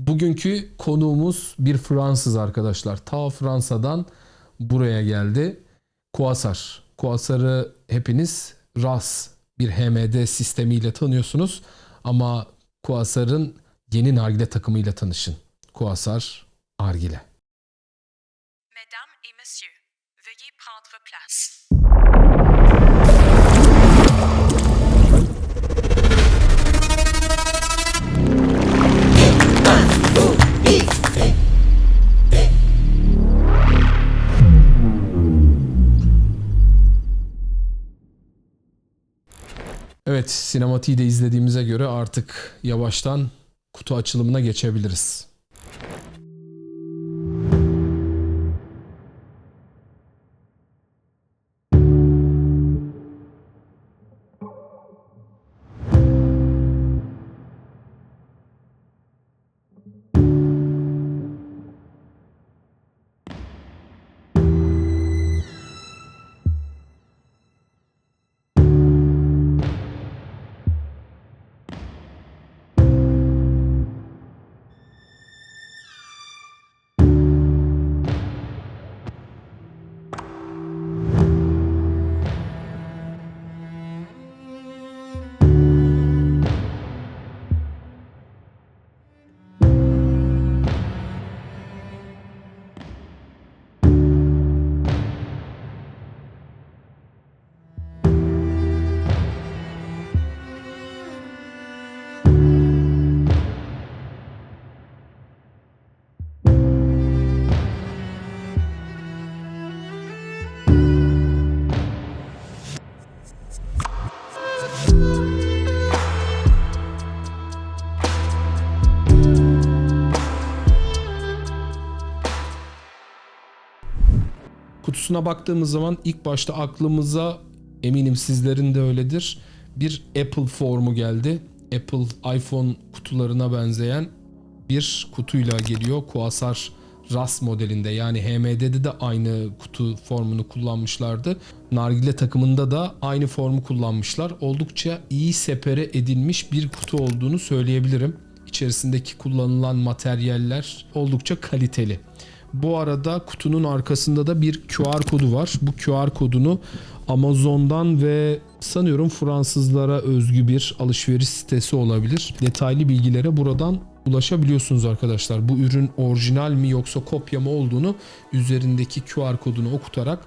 Bugünkü konuğumuz bir Fransız arkadaşlar. Ta Fransa'dan buraya geldi. Quasar. Quasar'ı hepiniz RAS bir HMD sistemiyle tanıyorsunuz. Ama Quasar'ın yeni nargile takımıyla tanışın. Quasar Argile. Mesdames et messieurs, veuillez prendre place. Evet, sinematiği de izlediğimize göre artık yavaştan kutu açılımına geçebiliriz. Kutusuna baktığımız zaman ilk başta aklımıza eminim sizlerin de öyledir. Bir Apple formu geldi. Apple iPhone kutularına benzeyen bir kutuyla geliyor. Quasar RAS modelinde yani HMD'de de aynı kutu formunu kullanmışlardı. Nargile takımında da aynı formu kullanmışlar. Oldukça iyi separe edilmiş bir kutu olduğunu söyleyebilirim. İçerisindeki kullanılan materyaller oldukça kaliteli. Bu arada kutunun arkasında da bir QR kodu var. Bu QR kodunu Amazon'dan ve sanıyorum Fransızlara özgü bir alışveriş sitesi olabilir. Detaylı bilgilere buradan ulaşabiliyorsunuz arkadaşlar. Bu ürün orijinal mi yoksa kopya mı olduğunu üzerindeki QR kodunu okutarak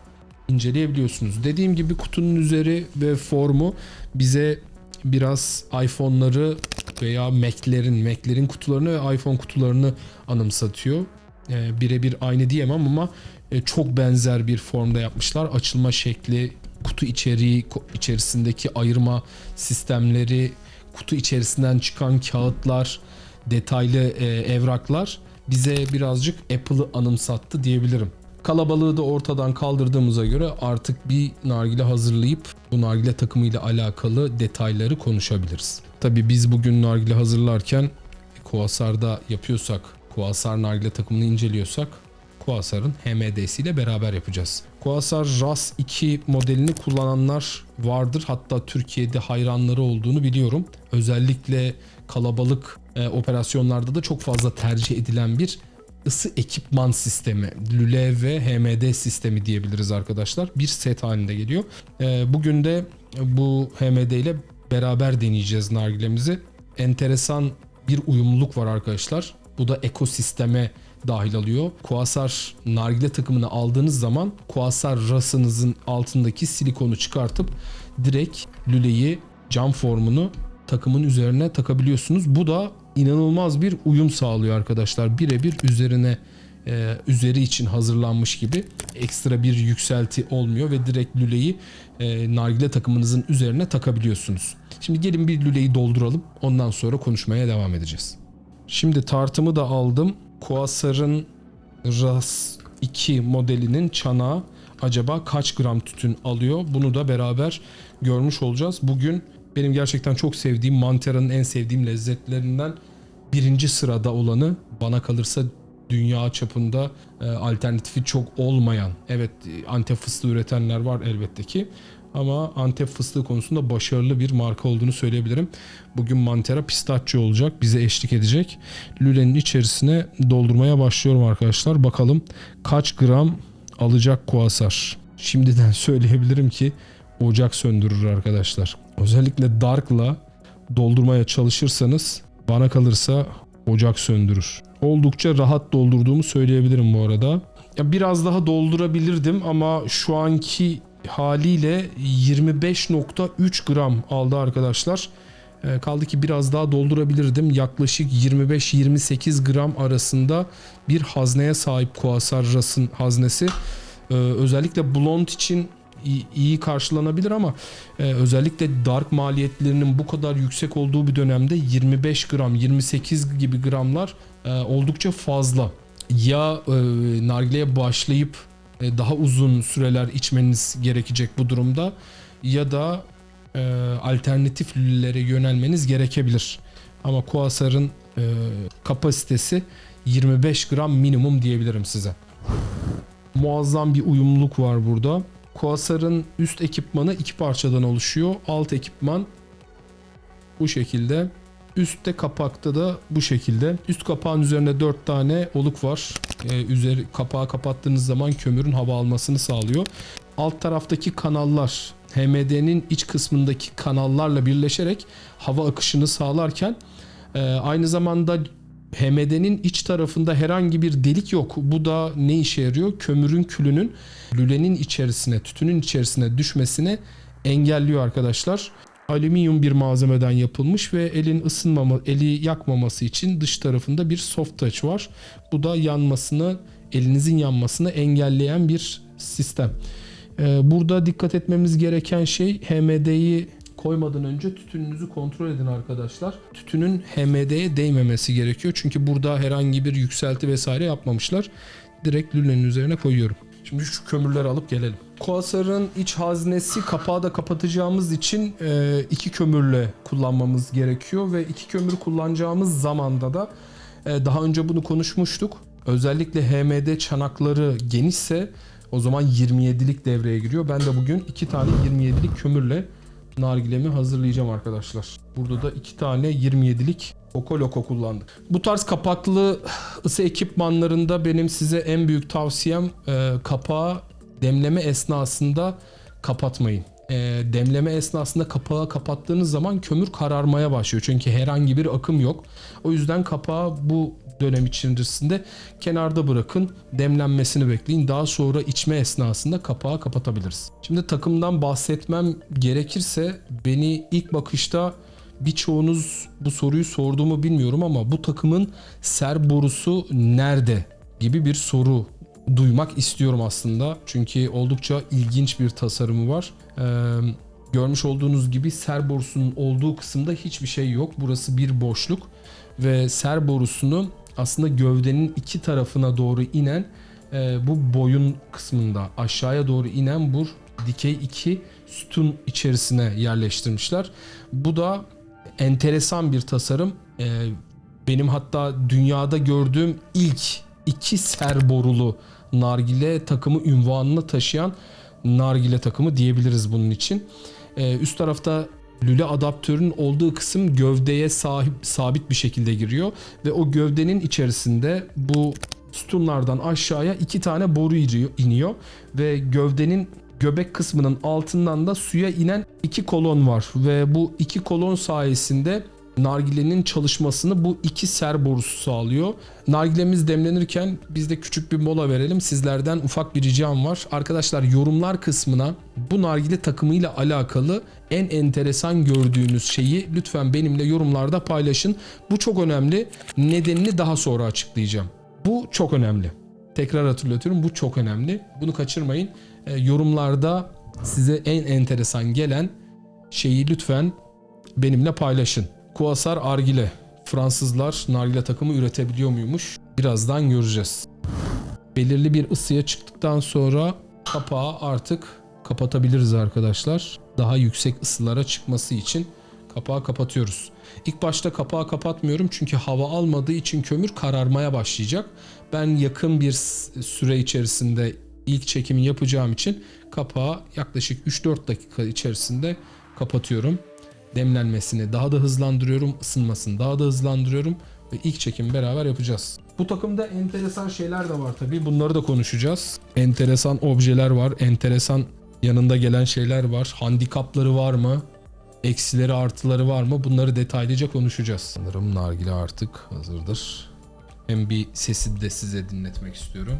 inceleyebiliyorsunuz. Dediğim gibi kutunun üzeri ve formu bize biraz iPhone'ları veya Mac'lerin, Mac'lerin kutularını ve iPhone kutularını anımsatıyor. E, birebir aynı diyemem ama e, çok benzer bir formda yapmışlar. Açılma şekli, kutu içeriği, içerisindeki ayırma sistemleri, kutu içerisinden çıkan kağıtlar, detaylı e, evraklar bize birazcık Apple'ı anımsattı diyebilirim. Kalabalığı da ortadan kaldırdığımıza göre artık bir nargile hazırlayıp bu nargile takımıyla alakalı detayları konuşabiliriz. Tabii biz bugün nargile hazırlarken Kuasar'da yapıyorsak, Kuasar nargile takımını inceliyorsak Quasar'ın HMD'siyle beraber yapacağız. Quasar RAS 2 modelini kullananlar vardır. Hatta Türkiye'de hayranları olduğunu biliyorum. Özellikle kalabalık e, operasyonlarda da çok fazla tercih edilen bir ısı ekipman sistemi. Lüle ve HMD sistemi diyebiliriz arkadaşlar. Bir set halinde geliyor. E, bugün de bu HMD ile beraber deneyeceğiz nargilemizi. Enteresan bir uyumluluk var arkadaşlar. Bu da ekosisteme dahil alıyor. Quasar nargile takımını aldığınız zaman Quasar rasınızın altındaki silikonu çıkartıp direkt lüleyi cam formunu takımın üzerine takabiliyorsunuz. Bu da inanılmaz bir uyum sağlıyor arkadaşlar. Birebir üzerine e, üzeri için hazırlanmış gibi ekstra bir yükselti olmuyor ve direkt lüleyi e, nargile takımınızın üzerine takabiliyorsunuz. Şimdi gelin bir lüleyi dolduralım. Ondan sonra konuşmaya devam edeceğiz. Şimdi tartımı da aldım. Quasar'ın RAS 2 modelinin çanağı acaba kaç gram tütün alıyor? Bunu da beraber görmüş olacağız. Bugün benim gerçekten çok sevdiğim Mantera'nın en sevdiğim lezzetlerinden birinci sırada olanı bana kalırsa dünya çapında e, alternatifi çok olmayan evet antep fıstığı üretenler var elbette ki Ama Antep fıstığı konusunda başarılı bir marka olduğunu söyleyebilirim. Bugün Mantera pistaccio olacak. Bize eşlik edecek. Lülenin içerisine doldurmaya başlıyorum arkadaşlar. Bakalım kaç gram alacak kuasar. Şimdiden söyleyebilirim ki ocak söndürür arkadaşlar. Özellikle Dark'la doldurmaya çalışırsanız bana kalırsa ocak söndürür. Oldukça rahat doldurduğumu söyleyebilirim bu arada. Ya biraz daha doldurabilirdim ama şu anki haliyle 25.3 gram aldı arkadaşlar. Ee, kaldı ki biraz daha doldurabilirdim. Yaklaşık 25-28 gram arasında bir hazneye sahip Kuasar Ras'ın haznesi. Ee, özellikle blond için iyi, karşılanabilir ama e, özellikle dark maliyetlerinin bu kadar yüksek olduğu bir dönemde 25 gram 28 gibi gramlar e, oldukça fazla. Ya e, nargileye başlayıp daha uzun süreler içmeniz gerekecek bu durumda ya da e, alternatif lülelere yönelmeniz gerekebilir. Ama Kuasar'ın e, kapasitesi 25 gram minimum diyebilirim size. Muazzam bir uyumluluk var burada. Kuasar'ın üst ekipmanı iki parçadan oluşuyor. Alt ekipman bu şekilde. Üstte kapakta da bu şekilde. Üst kapağın üzerinde 4 tane oluk var. Ee, üzeri kapağı kapattığınız zaman kömürün hava almasını sağlıyor. Alt taraftaki kanallar HMD'nin iç kısmındaki kanallarla birleşerek hava akışını sağlarken e, aynı zamanda HMD'nin iç tarafında herhangi bir delik yok. Bu da ne işe yarıyor? Kömürün külünün lülenin içerisine, tütünün içerisine düşmesine engelliyor arkadaşlar. Alüminyum bir malzemeden yapılmış ve elin ısınmama, eli yakmaması için dış tarafında bir soft touch var. Bu da yanmasını, elinizin yanmasını engelleyen bir sistem. Ee, Burada dikkat etmemiz gereken şey HMD'yi koymadan önce tütününüzü kontrol edin arkadaşlar. Tütünün HMD'ye değmemesi gerekiyor. Çünkü burada herhangi bir yükselti vesaire yapmamışlar. Direkt lülenin üzerine koyuyorum. Şimdi şu kömürleri alıp gelelim. Kuasar'ın iç haznesi kapağı da kapatacağımız için e, iki kömürle kullanmamız gerekiyor ve iki kömür kullanacağımız zamanda da e, daha önce bunu konuşmuştuk. Özellikle HMD çanakları genişse o zaman 27'lik devreye giriyor. Ben de bugün iki tane 27'lik kömürle nargilemi hazırlayacağım arkadaşlar. Burada da iki tane 27'lik Coco Loco kullandık. Bu tarz kapaklı ısı ekipmanlarında benim size en büyük tavsiyem e, kapağı demleme esnasında kapatmayın. E, demleme esnasında kapağı kapattığınız zaman kömür kararmaya başlıyor. Çünkü herhangi bir akım yok. O yüzden kapağı bu dönem içerisinde kenarda bırakın. Demlenmesini bekleyin. Daha sonra içme esnasında kapağı kapatabiliriz. Şimdi takımdan bahsetmem gerekirse beni ilk bakışta birçoğunuz bu soruyu sorduğumu bilmiyorum ama bu takımın ser borusu nerede gibi bir soru duymak istiyorum aslında. Çünkü oldukça ilginç bir tasarımı var. Ee, görmüş olduğunuz gibi ser borusunun olduğu kısımda hiçbir şey yok. Burası bir boşluk ve ser borusunu aslında gövdenin iki tarafına doğru inen e, bu boyun kısmında aşağıya doğru inen bu dikey iki sütun içerisine yerleştirmişler. Bu da enteresan bir tasarım. Ee, benim hatta dünyada gördüğüm ilk iki ser borulu nargile takımı ünvanını taşıyan nargile takımı diyebiliriz bunun için. Ee, üst tarafta lüle adaptörün olduğu kısım gövdeye sahip sabit bir şekilde giriyor. Ve o gövdenin içerisinde bu sütunlardan aşağıya iki tane boru iniyor- ve gövdenin göbek kısmının altından da suya inen iki kolon var. Ve bu iki kolon sayesinde nargilenin çalışmasını bu iki ser borusu sağlıyor. Nargilemiz demlenirken biz de küçük bir mola verelim. Sizlerden ufak bir ricam var. Arkadaşlar yorumlar kısmına bu nargile takımıyla alakalı en enteresan gördüğünüz şeyi lütfen benimle yorumlarda paylaşın. Bu çok önemli. Nedenini daha sonra açıklayacağım. Bu çok önemli. Tekrar hatırlatıyorum bu çok önemli. Bunu kaçırmayın. E, yorumlarda size en enteresan gelen şeyi lütfen benimle paylaşın. Kuasar Argile. Fransızlar nargile takımı üretebiliyor muymuş? Birazdan göreceğiz. Belirli bir ısıya çıktıktan sonra kapağı artık kapatabiliriz arkadaşlar. Daha yüksek ısılara çıkması için kapağı kapatıyoruz. İlk başta kapağı kapatmıyorum çünkü hava almadığı için kömür kararmaya başlayacak. Ben yakın bir süre içerisinde ilk çekimi yapacağım için kapağı yaklaşık 3-4 dakika içerisinde kapatıyorum. Demlenmesini daha da hızlandırıyorum, ısınmasını daha da hızlandırıyorum ve ilk çekimi beraber yapacağız. Bu takımda enteresan şeyler de var tabii. Bunları da konuşacağız. Enteresan objeler var, enteresan yanında gelen şeyler var. Handikapları var mı? Eksileri artıları var mı? Bunları detaylıca konuşacağız. Sanırım nargile artık hazırdır. Hem bir sesi de size dinletmek istiyorum.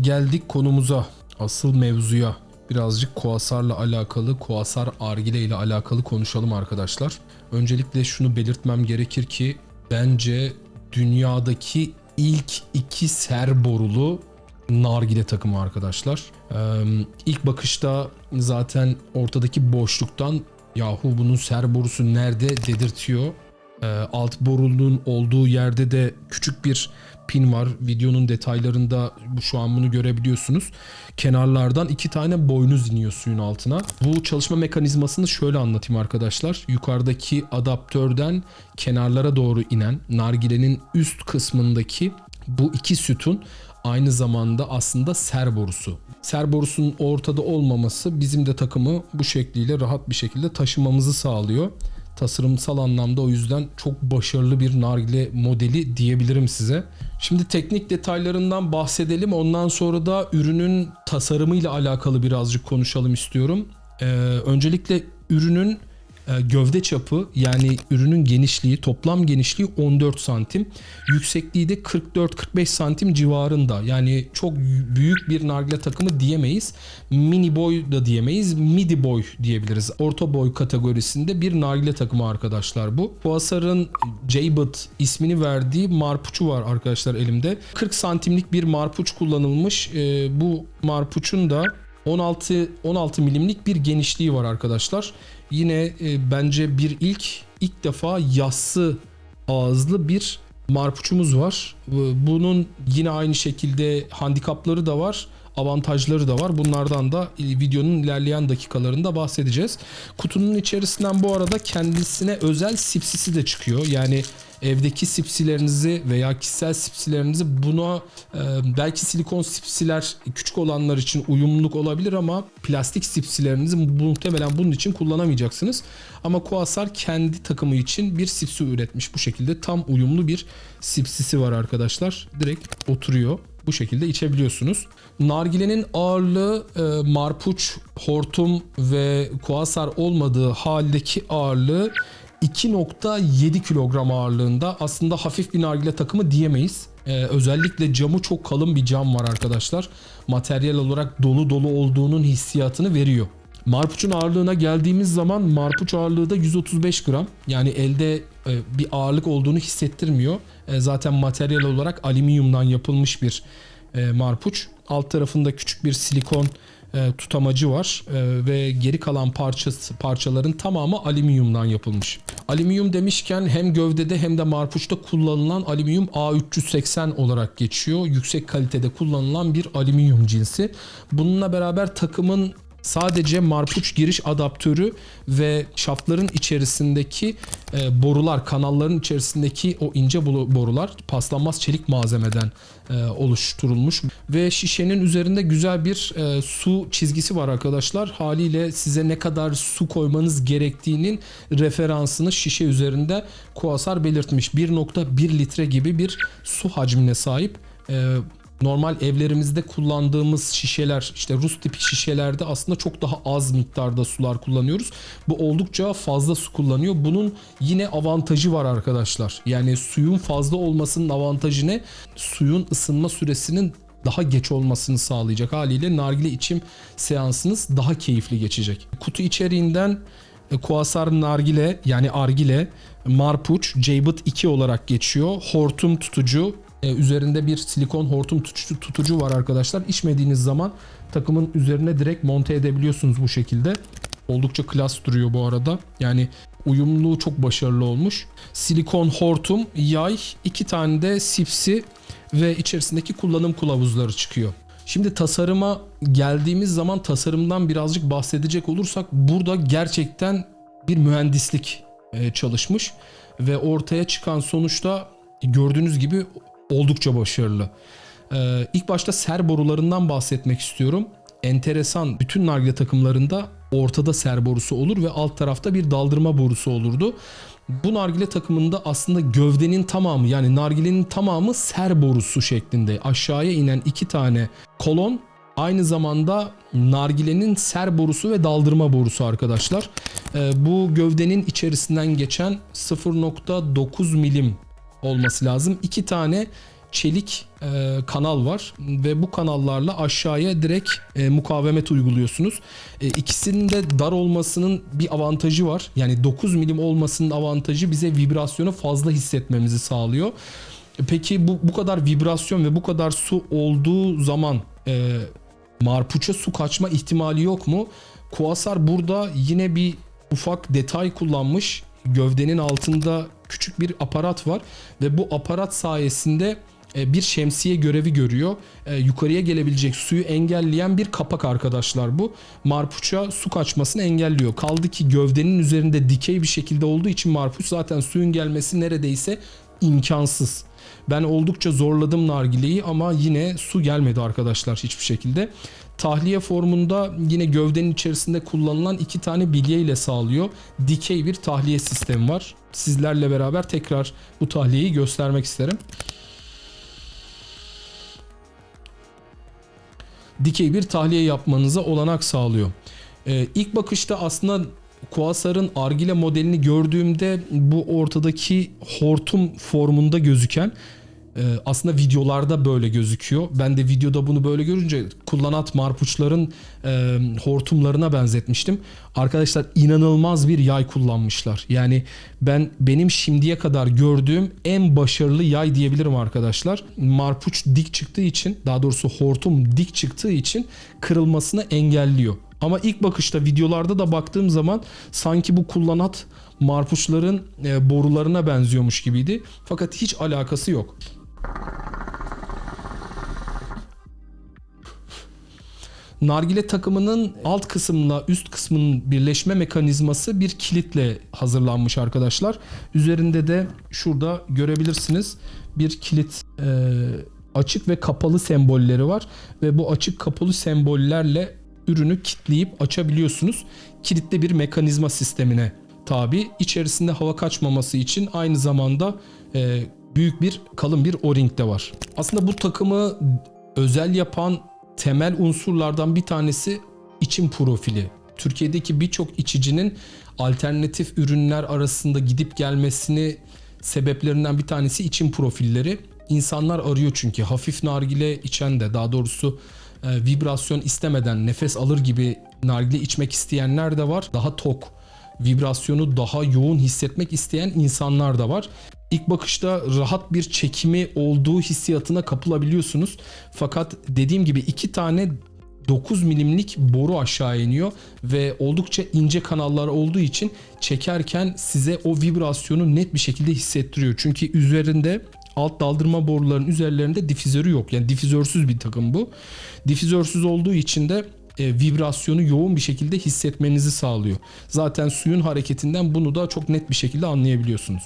Geldik konumuza, asıl mevzuya. Birazcık Kuasar'la alakalı, Kuasar Argile ile alakalı konuşalım arkadaşlar. Öncelikle şunu belirtmem gerekir ki bence dünyadaki ilk iki ser borulu nargile takımı arkadaşlar. Ee, ilk bakışta zaten ortadaki boşluktan yahu bunun ser borusu nerede dedirtiyor. Ee, alt borunun olduğu yerde de küçük bir pin var. Videonun detaylarında bu şu an bunu görebiliyorsunuz. Kenarlardan iki tane boynuz iniyor suyun altına. Bu çalışma mekanizmasını şöyle anlatayım arkadaşlar. Yukarıdaki adaptörden kenarlara doğru inen nargilenin üst kısmındaki bu iki sütun aynı zamanda aslında ser borusu. Ser borusunun ortada olmaması bizim de takımı bu şekliyle rahat bir şekilde taşımamızı sağlıyor tasarımsal anlamda o yüzden çok başarılı bir nargile modeli diyebilirim size. Şimdi teknik detaylarından bahsedelim. Ondan sonra da ürünün tasarımıyla alakalı birazcık konuşalım istiyorum. Ee, öncelikle ürünün gövde çapı yani ürünün genişliği toplam genişliği 14 santim. Yüksekliği de 44-45 santim civarında. Yani çok büyük bir nargile takımı diyemeyiz. Mini boy da diyemeyiz. Midi boy diyebiliriz. Orta boy kategorisinde bir nargile takımı arkadaşlar bu. Quasar'ın Jaybird ismini verdiği marpuçu var arkadaşlar elimde. 40 santimlik bir marpuç kullanılmış. Ee, bu marpuçun da 16 16 milimlik bir genişliği var arkadaşlar. Yine e, bence bir ilk ilk defa yassı ağızlı bir marpuçumuz var. Bunun yine aynı şekilde handikapları da var, avantajları da var. Bunlardan da e, videonun ilerleyen dakikalarında bahsedeceğiz. Kutunun içerisinden bu arada kendisine özel sipsisi de çıkıyor. Yani evdeki sipsilerinizi veya kişisel sipsilerinizi buna e, belki silikon sipsiler küçük olanlar için uyumluluk olabilir ama plastik sipsilerinizi muhtemelen bunun için kullanamayacaksınız. Ama Quasar kendi takımı için bir sipsi üretmiş bu şekilde tam uyumlu bir sipsisi var arkadaşlar. Direkt oturuyor. Bu şekilde içebiliyorsunuz. Nargilenin ağırlığı e, marpuç, hortum ve kuasar olmadığı haldeki ağırlığı 2.7 kilogram ağırlığında aslında hafif bir nargile takımı diyemeyiz. Ee, özellikle camı çok kalın bir cam var arkadaşlar. Materyal olarak dolu dolu olduğunun hissiyatını veriyor. Marpuç'un ağırlığına geldiğimiz zaman marpuç ağırlığı da 135 gram. Yani elde e, bir ağırlık olduğunu hissettirmiyor. E, zaten materyal olarak alüminyumdan yapılmış bir e, marpuç. Alt tarafında küçük bir silikon e, tutamacı var ve geri kalan parçası parçaların tamamı alüminyumdan yapılmış. Alüminyum demişken hem gövdede hem de marpuçta kullanılan alüminyum A380 olarak geçiyor. Yüksek kalitede kullanılan bir alüminyum cinsi. Bununla beraber takımın sadece marpuç giriş adaptörü ve şaftların içerisindeki e, borular, kanalların içerisindeki o ince borular paslanmaz çelik malzemeden e, oluşturulmuş ve şişenin üzerinde güzel bir e, su çizgisi var arkadaşlar. Haliyle size ne kadar su koymanız gerektiğinin referansını şişe üzerinde Kuasar belirtmiş. 1.1 litre gibi bir su hacmine sahip. E, normal evlerimizde kullandığımız şişeler işte Rus tipi şişelerde aslında çok daha az miktarda sular kullanıyoruz. Bu oldukça fazla su kullanıyor. Bunun yine avantajı var arkadaşlar. Yani suyun fazla olmasının avantajı ne? Suyun ısınma süresinin daha geç olmasını sağlayacak haliyle nargile içim seansınız daha keyifli geçecek. Kutu içeriğinden e, Kuasar nargile yani argile, marpuç, Jaybird 2 olarak geçiyor. Hortum tutucu, e, üzerinde bir silikon hortum tutucu, var arkadaşlar. İçmediğiniz zaman takımın üzerine direkt monte edebiliyorsunuz bu şekilde. Oldukça klas duruyor bu arada. Yani uyumluluğu çok başarılı olmuş. Silikon hortum, yay, iki tane de sipsi ve içerisindeki kullanım kılavuzları çıkıyor. Şimdi tasarıma geldiğimiz zaman tasarımdan birazcık bahsedecek olursak burada gerçekten bir mühendislik e, çalışmış ve ortaya çıkan sonuçta gördüğünüz gibi oldukça başarılı. Ee, ilk başta ser borularından bahsetmek istiyorum. Enteresan bütün nargile takımlarında ortada ser borusu olur ve alt tarafta bir daldırma borusu olurdu. Bu nargile takımında aslında gövdenin tamamı yani nargilenin tamamı ser borusu şeklinde aşağıya inen iki tane kolon aynı zamanda nargilenin ser borusu ve daldırma borusu arkadaşlar. Ee, bu gövdenin içerisinden geçen 0.9 milim olması lazım. İki tane çelik e, kanal var ve bu kanallarla aşağıya direkt e, mukavemet uyguluyorsunuz. E, ikisinin de dar olmasının bir avantajı var. Yani 9 milim olmasının avantajı bize vibrasyonu fazla hissetmemizi sağlıyor. Peki bu bu kadar vibrasyon ve bu kadar su olduğu zaman e, marpuça su kaçma ihtimali yok mu? Kuasar burada yine bir ufak detay kullanmış. Gövdenin altında küçük bir aparat var ve bu aparat sayesinde e, bir şemsiye görevi görüyor. E, Yukarıya gelebilecek suyu engelleyen bir kapak arkadaşlar bu. Marpuça su kaçmasını engelliyor. Kaldı ki gövdenin üzerinde dikey bir şekilde olduğu için marpuç zaten suyun gelmesi neredeyse imkansız. Ben oldukça zorladım nargileyi ama yine su gelmedi arkadaşlar hiçbir şekilde. Tahliye formunda yine gövdenin içerisinde kullanılan iki tane bilye ile sağlıyor. Dikey bir tahliye sistemi var. Sizlerle beraber tekrar bu tahliyeyi göstermek isterim. dikey bir tahliye yapmanıza olanak sağlıyor. Ee, ilk bakışta aslında Quasar'ın Argile modelini gördüğümde bu ortadaki hortum formunda gözüken e, aslında videolarda böyle gözüküyor. Ben de videoda bunu böyle görünce kullanat marpuçların e, hortumlarına benzetmiştim. Arkadaşlar inanılmaz bir yay kullanmışlar. Yani ben benim şimdiye kadar gördüğüm en başarılı yay diyebilirim arkadaşlar. Marpuç dik çıktığı için daha doğrusu hortum dik çıktığı için kırılmasını engelliyor. Ama ilk bakışta videolarda da baktığım zaman sanki bu kullanat marpuçların e, borularına benziyormuş gibiydi. Fakat hiç alakası yok. Nargile takımının alt kısmına üst kısmının birleşme mekanizması bir kilitle hazırlanmış arkadaşlar. Üzerinde de şurada görebilirsiniz bir kilit e, açık ve kapalı sembolleri var ve bu açık kapalı sembollerle ürünü kilitleyip açabiliyorsunuz. Kilitli bir mekanizma sistemine tabi. İçerisinde hava kaçmaması için aynı zamanda e, büyük bir kalın bir o-ring de var. Aslında bu takımı özel yapan temel unsurlardan bir tanesi içim profili. Türkiye'deki birçok içicinin alternatif ürünler arasında gidip gelmesini sebeplerinden bir tanesi içim profilleri. İnsanlar arıyor çünkü hafif nargile içen de daha doğrusu e, vibrasyon istemeden nefes alır gibi nargile içmek isteyenler de var. Daha tok, vibrasyonu daha yoğun hissetmek isteyen insanlar da var. İlk bakışta rahat bir çekimi olduğu hissiyatına kapılabiliyorsunuz. Fakat dediğim gibi iki tane 9 milimlik boru aşağı iniyor ve oldukça ince kanallar olduğu için çekerken size o vibrasyonu net bir şekilde hissettiriyor. Çünkü üzerinde alt daldırma boruların üzerlerinde difüzörü yok. Yani difüzörsüz bir takım bu. Difüzörsüz olduğu için de e, vibrasyonu yoğun bir şekilde hissetmenizi sağlıyor. Zaten suyun hareketinden bunu da çok net bir şekilde anlayabiliyorsunuz.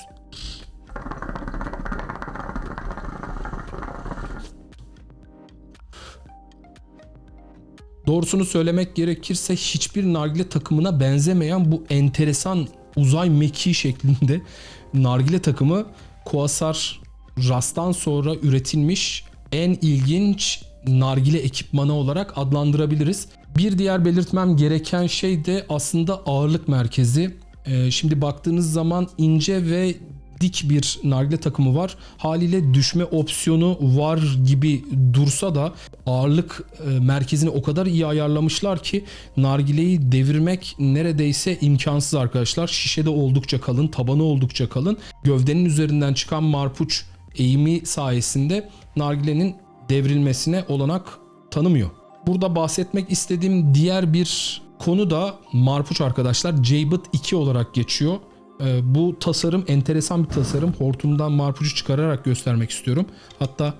Doğrusunu söylemek gerekirse hiçbir nargile takımına benzemeyen bu enteresan uzay mekiği şeklinde nargile takımı Quasar Rast'tan sonra üretilmiş en ilginç nargile ekipmanı olarak adlandırabiliriz. Bir diğer belirtmem gereken şey de aslında ağırlık merkezi. Ee, şimdi baktığınız zaman ince ve dik bir nargile takımı var. Haliyle düşme opsiyonu var gibi dursa da ağırlık e, merkezini o kadar iyi ayarlamışlar ki nargileyi devirmek neredeyse imkansız arkadaşlar. Şişe de oldukça kalın, tabanı oldukça kalın. Gövdenin üzerinden çıkan marpuç eğimi sayesinde nargilenin devrilmesine olanak tanımıyor. Burada bahsetmek istediğim diğer bir Konu da Marpuç arkadaşlar. Jaybit 2 olarak geçiyor. Ee, bu tasarım enteresan bir tasarım. Hortumdan Marpuç'u çıkararak göstermek istiyorum. Hatta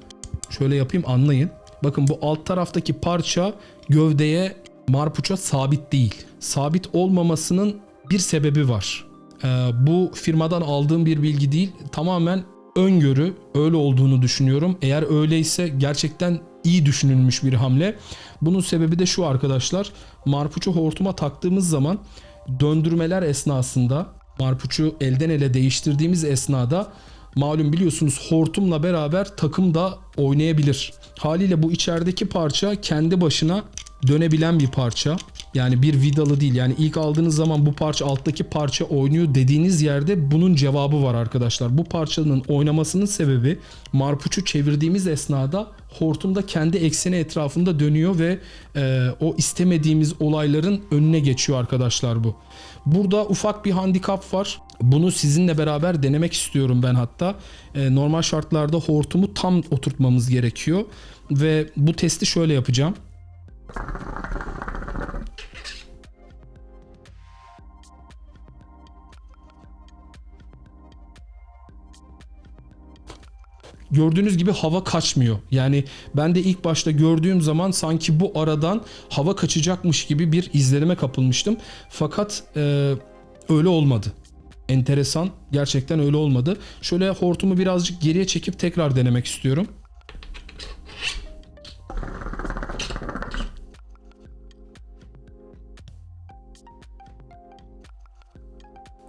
şöyle yapayım anlayın. Bakın bu alt taraftaki parça gövdeye Marpuç'a sabit değil. Sabit olmamasının bir sebebi var. Ee, bu firmadan aldığım bir bilgi değil. Tamamen öngörü öyle olduğunu düşünüyorum. Eğer öyleyse gerçekten iyi düşünülmüş bir hamle. Bunun sebebi de şu arkadaşlar. Marpuç'u hortuma taktığımız zaman döndürmeler esnasında Marpuç'u elden ele değiştirdiğimiz esnada malum biliyorsunuz hortumla beraber takım da oynayabilir. Haliyle bu içerideki parça kendi başına dönebilen bir parça. Yani bir vidalı değil. Yani ilk aldığınız zaman bu parça alttaki parça oynuyor dediğiniz yerde bunun cevabı var arkadaşlar. Bu parçanın oynamasının sebebi marpuçu çevirdiğimiz esnada hortumda kendi ekseni etrafında dönüyor ve e, o istemediğimiz olayların önüne geçiyor arkadaşlar bu. Burada ufak bir handikap var. Bunu sizinle beraber denemek istiyorum ben hatta. E, normal şartlarda hortumu tam oturtmamız gerekiyor ve bu testi şöyle yapacağım. Gördüğünüz gibi hava kaçmıyor. Yani ben de ilk başta gördüğüm zaman sanki bu aradan hava kaçacakmış gibi bir izlenime kapılmıştım. Fakat e, öyle olmadı. Enteresan. Gerçekten öyle olmadı. Şöyle hortumu birazcık geriye çekip tekrar denemek istiyorum.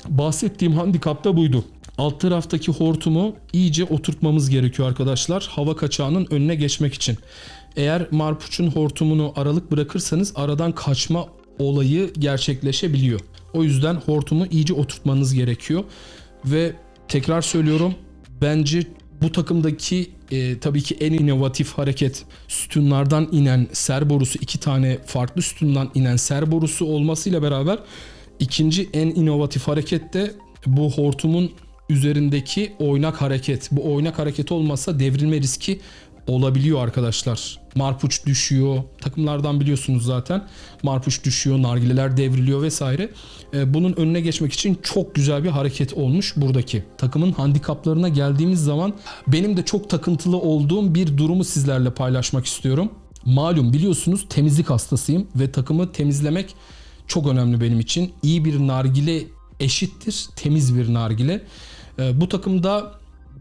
Bahsettiğim handikap da buydu. Alt taraftaki hortumu iyice oturtmamız gerekiyor arkadaşlar. Hava kaçağının önüne geçmek için. Eğer marpuçun hortumunu aralık bırakırsanız aradan kaçma olayı gerçekleşebiliyor. O yüzden hortumu iyice oturtmanız gerekiyor. Ve tekrar söylüyorum bence bu takımdaki e, tabii ki en inovatif hareket sütunlardan inen ser borusu iki tane farklı sütundan inen ser borusu olmasıyla beraber ikinci en inovatif hareket de bu hortumun üzerindeki oynak hareket. Bu oynak hareket olmasa devrilme riski olabiliyor arkadaşlar. Marpuç düşüyor. Takımlardan biliyorsunuz zaten. Marpuç düşüyor, nargileler devriliyor vesaire. Ee, bunun önüne geçmek için çok güzel bir hareket olmuş buradaki. Takımın handikaplarına geldiğimiz zaman benim de çok takıntılı olduğum bir durumu sizlerle paylaşmak istiyorum. Malum biliyorsunuz temizlik hastasıyım ve takımı temizlemek çok önemli benim için. İyi bir nargile eşittir temiz bir nargile. Ee, bu takımda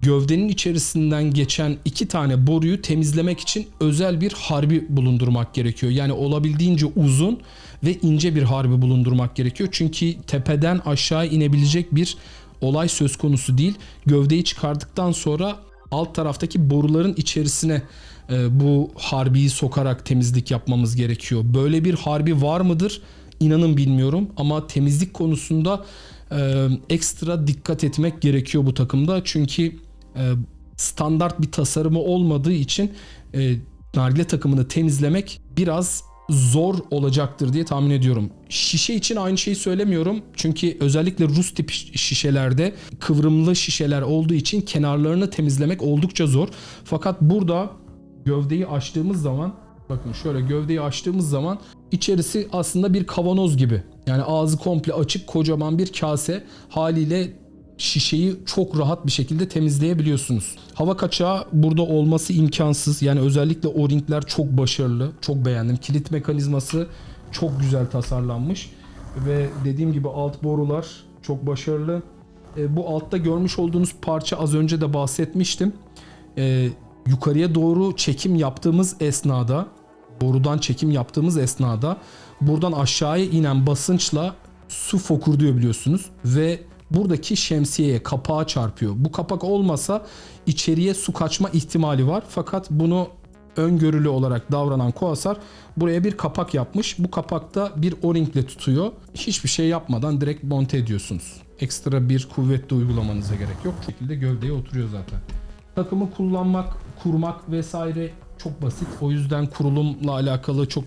gövdenin içerisinden geçen iki tane boruyu temizlemek için özel bir harbi bulundurmak gerekiyor. Yani olabildiğince uzun ve ince bir harbi bulundurmak gerekiyor. Çünkü tepeden aşağı inebilecek bir olay söz konusu değil. Gövdeyi çıkardıktan sonra alt taraftaki boruların içerisine e, bu harbiyi sokarak temizlik yapmamız gerekiyor. Böyle bir harbi var mıdır? İnanın bilmiyorum ama temizlik konusunda e, ekstra dikkat etmek gerekiyor bu takımda. Çünkü e, standart bir tasarımı olmadığı için e, nargile takımını temizlemek biraz zor olacaktır diye tahmin ediyorum. Şişe için aynı şeyi söylemiyorum. Çünkü özellikle Rus tip şişelerde kıvrımlı şişeler olduğu için kenarlarını temizlemek oldukça zor. Fakat burada gövdeyi açtığımız zaman bakın şöyle gövdeyi açtığımız zaman içerisi aslında bir kavanoz gibi. Yani ağzı komple açık kocaman bir kase haliyle şişeyi çok rahat bir şekilde temizleyebiliyorsunuz. Hava kaçağı burada olması imkansız. Yani özellikle o ringler çok başarılı. Çok beğendim. Kilit mekanizması çok güzel tasarlanmış. Ve dediğim gibi alt borular çok başarılı. E, bu altta görmüş olduğunuz parça az önce de bahsetmiştim. E, yukarıya doğru çekim yaptığımız esnada borudan çekim yaptığımız esnada buradan aşağıya inen basınçla su fokurduyor biliyorsunuz ve buradaki şemsiyeye kapağa çarpıyor. Bu kapak olmasa içeriye su kaçma ihtimali var fakat bunu öngörülü olarak davranan Koasar buraya bir kapak yapmış. Bu kapakta bir o-ringle tutuyor. Hiçbir şey yapmadan direkt monte ediyorsunuz. Ekstra bir kuvvetli uygulamanıza gerek yok. Bu şekilde gövdeye oturuyor zaten. Takımı kullanmak, kurmak vesaire çok basit. O yüzden kurulumla alakalı çok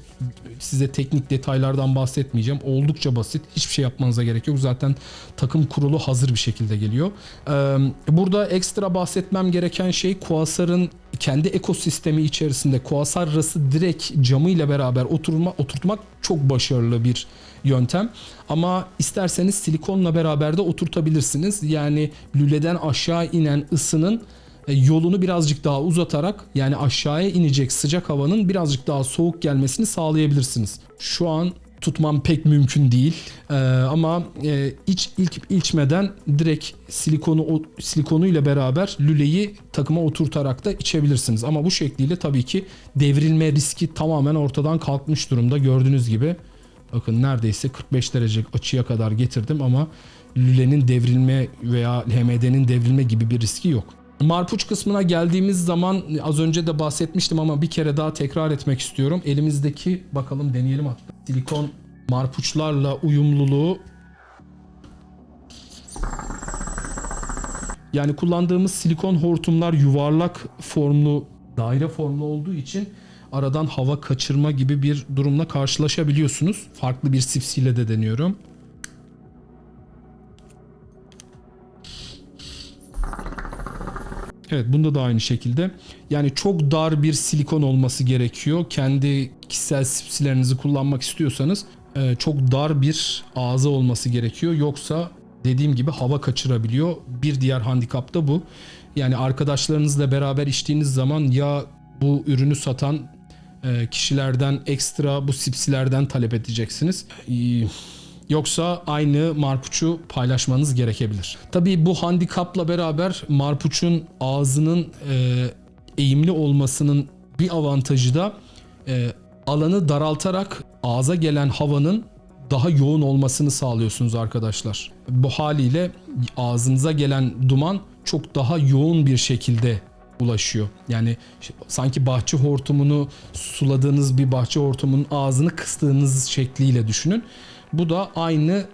size teknik detaylardan bahsetmeyeceğim. Oldukça basit. Hiçbir şey yapmanıza gerek yok. Zaten takım kurulu hazır bir şekilde geliyor. Ee, burada ekstra bahsetmem gereken şey Quasar'ın kendi ekosistemi içerisinde kuasar rası direkt camıyla beraber oturma, oturtmak çok başarılı bir yöntem. Ama isterseniz silikonla beraber de oturtabilirsiniz. Yani lüleden aşağı inen ısının yolunu birazcık daha uzatarak yani aşağıya inecek sıcak havanın birazcık daha soğuk gelmesini sağlayabilirsiniz. Şu an tutmam pek mümkün değil. Ee, ama e, iç ilk içmeden direkt silikonu o- silikonuyla beraber lüleyi takıma oturtarak da içebilirsiniz. Ama bu şekliyle tabii ki devrilme riski tamamen ortadan kalkmış durumda gördüğünüz gibi. Bakın neredeyse 45 derece açıya kadar getirdim ama lülenin devrilme veya HMD'nin devrilme gibi bir riski yok. Marpuç kısmına geldiğimiz zaman az önce de bahsetmiştim ama bir kere daha tekrar etmek istiyorum. Elimizdeki bakalım deneyelim hatta. Silikon marpuçlarla uyumluluğu yani kullandığımız silikon hortumlar yuvarlak formlu, daire formlu olduğu için aradan hava kaçırma gibi bir durumla karşılaşabiliyorsunuz. Farklı bir sipsiyle de deniyorum. Evet bunda da aynı şekilde. Yani çok dar bir silikon olması gerekiyor. Kendi kişisel sipsilerinizi kullanmak istiyorsanız e, çok dar bir ağzı olması gerekiyor. Yoksa dediğim gibi hava kaçırabiliyor. Bir diğer handikap da bu. Yani arkadaşlarınızla beraber içtiğiniz zaman ya bu ürünü satan e, kişilerden ekstra bu sipsilerden talep edeceksiniz. Yoksa aynı marpuçu paylaşmanız gerekebilir. Tabii bu handikapla beraber marpuçun ağzının e, eğimli olmasının bir avantajı da e, alanı daraltarak ağza gelen havanın daha yoğun olmasını sağlıyorsunuz arkadaşlar. Bu haliyle ağzınıza gelen duman çok daha yoğun bir şekilde ulaşıyor. Yani sanki bahçe hortumunu suladığınız bir bahçe hortumunun ağzını kıstığınız şekliyle düşünün. Bu da aynı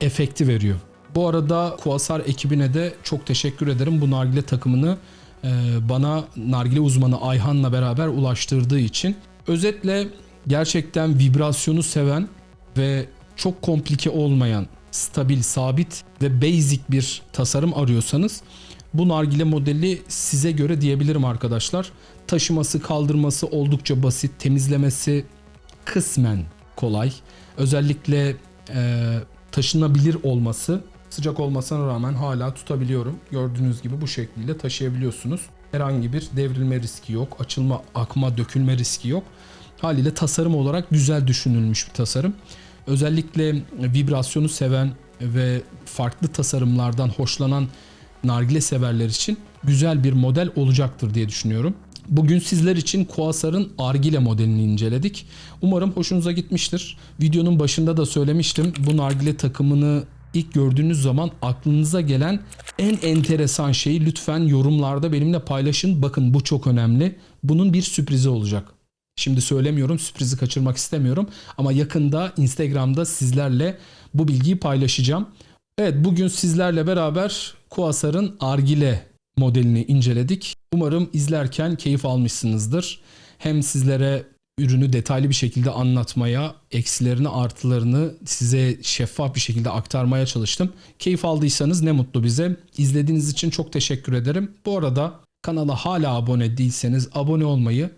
efekti veriyor. Bu arada Kuasar ekibine de çok teşekkür ederim. Bu nargile takımını e, bana nargile uzmanı Ayhan'la beraber ulaştırdığı için. Özetle gerçekten vibrasyonu seven ve çok komplike olmayan, stabil, sabit ve basic bir tasarım arıyorsanız bu nargile modeli size göre diyebilirim arkadaşlar. Taşıması, kaldırması oldukça basit, temizlemesi kısmen kolay. Özellikle e, taşınabilir olması sıcak olmasına rağmen hala tutabiliyorum. Gördüğünüz gibi bu şekliyle taşıyabiliyorsunuz. Herhangi bir devrilme riski yok. Açılma, akma, dökülme riski yok. Haliyle tasarım olarak güzel düşünülmüş bir tasarım. Özellikle vibrasyonu seven ve farklı tasarımlardan hoşlanan nargile severler için güzel bir model olacaktır diye düşünüyorum. Bugün sizler için Quasar'ın Argile modelini inceledik. Umarım hoşunuza gitmiştir. Videonun başında da söylemiştim. Bu nargile takımını ilk gördüğünüz zaman aklınıza gelen en enteresan şeyi lütfen yorumlarda benimle paylaşın. Bakın bu çok önemli. Bunun bir sürprizi olacak. Şimdi söylemiyorum, sürprizi kaçırmak istemiyorum ama yakında Instagram'da sizlerle bu bilgiyi paylaşacağım. Evet, bugün sizlerle beraber Quasar'ın Argile modelini inceledik. Umarım izlerken keyif almışsınızdır. Hem sizlere ürünü detaylı bir şekilde anlatmaya, eksilerini, artılarını size şeffaf bir şekilde aktarmaya çalıştım. Keyif aldıysanız ne mutlu bize. İzlediğiniz için çok teşekkür ederim. Bu arada kanala hala abone değilseniz abone olmayı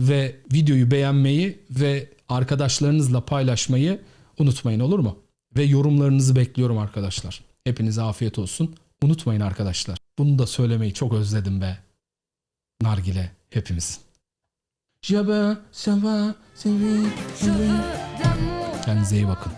ve videoyu beğenmeyi ve arkadaşlarınızla paylaşmayı unutmayın olur mu? Ve yorumlarınızı bekliyorum arkadaşlar. Hepinize afiyet olsun. Unutmayın arkadaşlar. Bunu da söylemeyi çok özledim be. Nargile lui. Kendinize iyi bakın.